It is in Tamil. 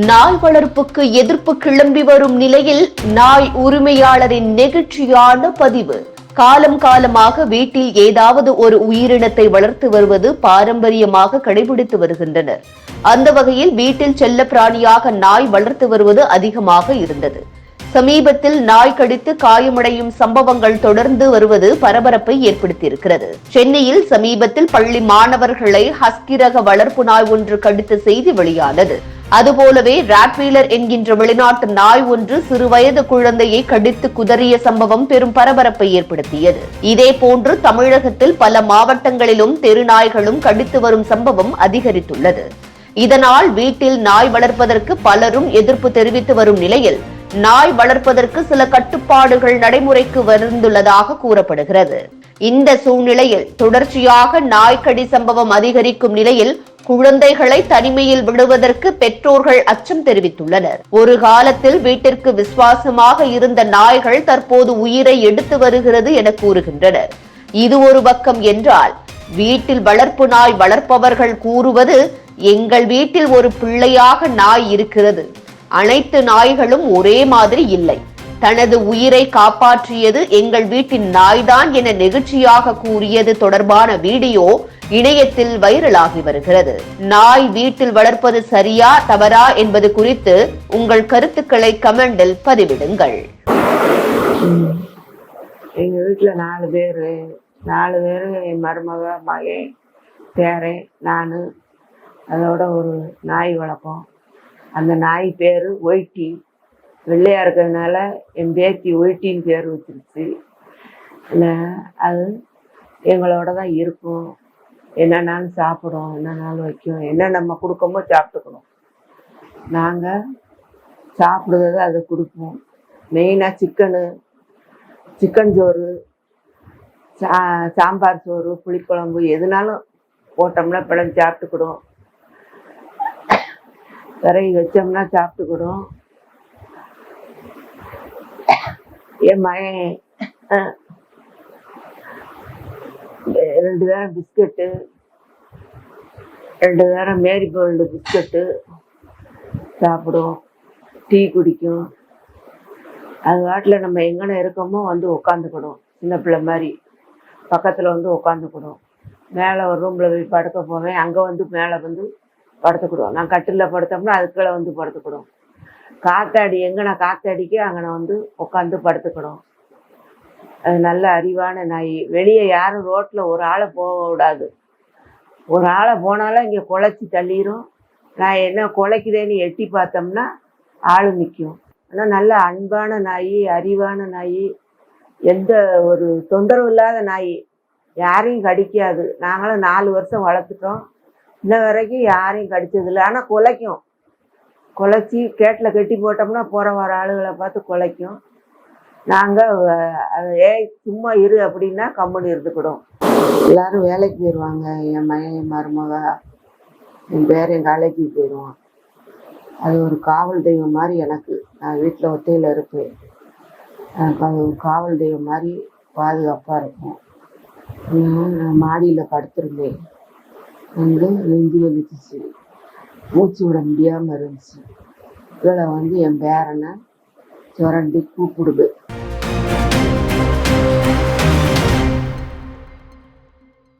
நாய் வளர்ப்புக்கு எதிர்ப்பு கிளம்பி வரும் நிலையில் நாய் உரிமையாளரின் நெகிழ்ச்சியான பதிவு. காலம் காலமாக வீட்டில் ஏதாவது ஒரு உயிரினத்தை வளர்த்து வருவது பாரம்பரியமாக கடைபிடித்து வருகின்றனர். அந்த வகையில் வீட்டில் செல்ல பிராணியாக நாய் வளர்த்து வருவது அதிகமாக இருந்தது. சமீபத்தில் நாய் கடித்து காயமடையும் சம்பவங்கள் தொடர்ந்து வருவது பரபரப்பை ஏற்படுத்தியிருக்கிறது. சென்னையில் சமீபத்தில் பள்ளி மாணவர்களை ஹஸ்கிரக வளர்ப்பு நாய் ஒன்று கடித்த செய்தி வெளியானது. அதுபோலவே ராட்வீலர் என்கின்ற வெளிநாட்டு நாய் ஒன்று சிறுவயது குழந்தையை கடித்து குதறிய சம்பவம் பெரும் பரபரப்பை ஏற்படுத்தியது. இதே போன்று தமிழகத்தில் பல மாவட்டங்களிலும் தெரு நாய்களும் கடித்து வரும் சம்பவம் அதிகரித்துள்ளது. இதனால் வீட்டில் நாய் வளர்ப்பதற்கு பலரும் எதிர்ப்பு தெரிவித்து வரும் நிலையில் நாய் வளர்ப்பதற்கு சில கட்டுப்பாடுகள் நடைமுறைக்கு வந்துள்ளதாக கூறப்படுகிறது. இந்த சூழ்நிலையில் தொடர்ச்சியாக நாய்க்கடி சம்பவம் அதிகரிக்கும் நிலையில் குழந்தைகளை தனிமையில் விடுவதற்கு பெற்றோர்கள் அச்சம் தெரிவித்துள்ளனர். ஒரு காலத்தில் வீட்டிற்கு விசுவாசமாக இருந்த நாய்கள் தற்போது உயிரை எடுத்து வருகிறது என கூறுகின்றனர். இது ஒரு பக்கம் என்றால் வீட்டில் வளர்ப்பு நாய் வளர்ப்பவர்கள் கூறுவது எங்கள் வீட்டில் ஒரு பிள்ளையாக நாய் இருக்கிறது. அனைத்து நாய்களும் ஒரே மாதிரி இல்லை. தனது உயிரை காப்பாற்றியது எங்கள் வீட்டின் நாய்தான் என நெகிழ்ச்சியாக கூறியது தொடர்பான வீடியோ இணையத்தில் வைரலாகி வருகிறது. நாய் வீட்டில் வளர்ப்பது சரியா தவறா என்பது குறித்து உங்கள் கருத்துக்களை கமெண்டில் பதிவிடுங்கள். எங்கள் வீட்டில் நாலு பேர். நாலு பேர் என் மருமக மகன் பேரன் நான். அதோட ஒரு நாய் வளர்ப்போம். அந்த நாய் பேர் ஒயிட்டி வெள்ளையா இருக்கிறதுனால என் பேத்தி ஒயிட்டின்னு பேர் வச்சிருச்சு. அது எங்களோட தான் இருக்கும். என்னன்னாலும் சாப்பிடும் என்னென்னாலும் வைக்கும் என்ன நம்ம கொடுக்கமோ சாப்பிட்டுக்கணும். நாங்கள் சாப்பிடுறத அதை கொடுப்போம். மெயினாக சிக்கனு சிக்கன் சோறு சா சாம்பார் சோறு புளிக்குழம்பு எதுனாலும் போட்டோம்னா பிள்ளைங்க சாப்பிட்டுக்கிடும் விறகு வச்சோம்னா சாப்பிட்டுக்கிடும் என் மகன் ரெண்டு தரம் பிஸ்கட்டு. ரெண்டு தரம் மேரி கோல்டு பிஸ்கட்டு. சாப்பிடும் டீ குடிக்கும். அது வாட்டில் நம்ம எங்கன இருக்கோமோ வந்து உட்காந்துக்கிடும் சின்ன பிள்ளை மாதிரி. பக்கத்தில் வந்து உட்காந்துக்கிடும் மேலே ஒரு ரூமில் போய் படுக்க போவேன். அங்கே வந்து மேலே வந்து படுத்துக்கிடும் நான் கட்டிலில் படுத்தோம்னா அதுக்குள்ளே வந்து படுத்துக்கிடும் காத்தாடி எங்கன காத்தாடிக்கு அங்கன வந்து உட்காந்து படுத்துக்கிடும் அது நல்ல அறிவான நாய். வெளியே யாரும் ரோட்டில் ஒரு ஆளை போக விடாது ஒரு ஆளை போனாலும் இங்கே குலைச்சி தள்ளிரும். நான் என்ன குலைக்குதேன்னு எட்டி பார்த்தோம்னா ஆள் நிற்கும் ஆனால் நல்ல அன்பான நாய் அறிவான நாய் எந்த ஒரு தொந்தரவு இல்லாத நாய். யாரையும் கடிக்காது. நாங்களும் நாலு வருஷம் வளர்த்துட்டோம். இன்ன வரைக்கும் யாரையும் கடிச்சதில்லை. ஆனால் குலைக்கும். குலைச்சி கேட்டில் கட்டி போட்டோம்னா போகிற வர ஆளுகளை பார்த்து குலைக்கும். நாங்கள் ஏய் சும்மா இரு அப்படின்னா கம்முன்னு இருந்துக்கிடும். எல்லாரும் வேலைக்கு போயிடுவாங்க என் மகன் என் மருமக என் பேர் என் காலேஜுக்கு போயிடுவான் அது ஒரு காவல் தெய்வம் மாதிரி எனக்கு. நான் வீட்டில் ஒத்தையில் இருப்பேன். எனக்கு அது ஒரு காவல் தெய்வம் மாதிரி பாதுகாப்பாக இருக்கும். நான் நான் மாடியில் படுத்திருந்தேன். வந்து நெஞ்சு வலிச்சிச்சு மூச்சு விட முடியாமல் இருந்துச்சு. இதில் வந்து என் பேரனை சுரண்டி கூப்பிடுது.